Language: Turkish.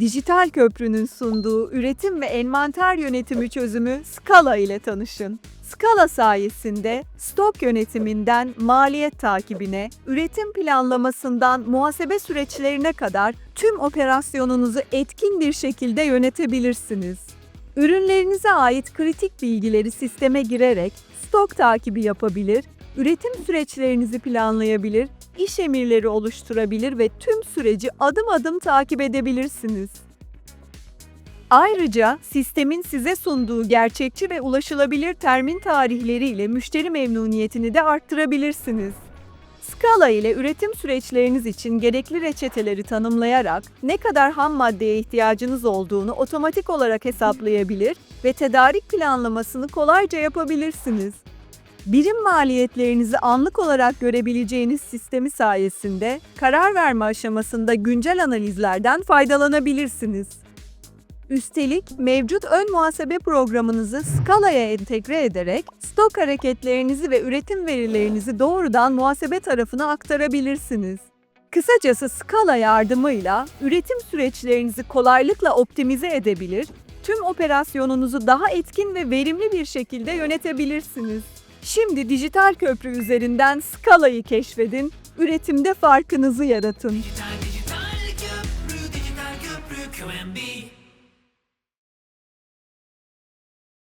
Dijital Köprü'nün sunduğu üretim ve envanter yönetimi çözümü Scala ile tanışın. Scala sayesinde stok yönetiminden maliyet takibine, üretim planlamasından muhasebe süreçlerine kadar tüm operasyonunuzu etkin bir şekilde yönetebilirsiniz. Ürünlerinize ait kritik bilgileri sisteme girerek stok takibi yapabilir, üretim süreçlerinizi planlayabilir, iş emirleri oluşturabilir ve tüm süreci adım adım takip edebilirsiniz. Ayrıca sistemin size sunduğu gerçekçi ve ulaşılabilir termin tarihleriyle müşteri memnuniyetini de arttırabilirsiniz. Scala ile üretim süreçleriniz için gerekli reçeteleri tanımlayarak ne kadar ham maddeye ihtiyacınız olduğunu otomatik olarak hesaplayabilir ve tedarik planlamasını kolayca yapabilirsiniz. Birim maliyetlerinizi anlık olarak görebileceğiniz sistemi sayesinde karar verme aşamasında güncel analizlerden faydalanabilirsiniz. Üstelik mevcut ön muhasebe programınızı Scala'ya entegre ederek stok hareketlerinizi ve üretim verilerinizi doğrudan muhasebe tarafına aktarabilirsiniz. Kısacası Scala yardımıyla üretim süreçlerinizi kolaylıkla optimize edebilir, tüm operasyonunuzu daha etkin ve verimli bir şekilde yönetebilirsiniz. Şimdi dijital köprü üzerinden Scala'yı keşfedin, üretimde farkınızı yaratın. Dijital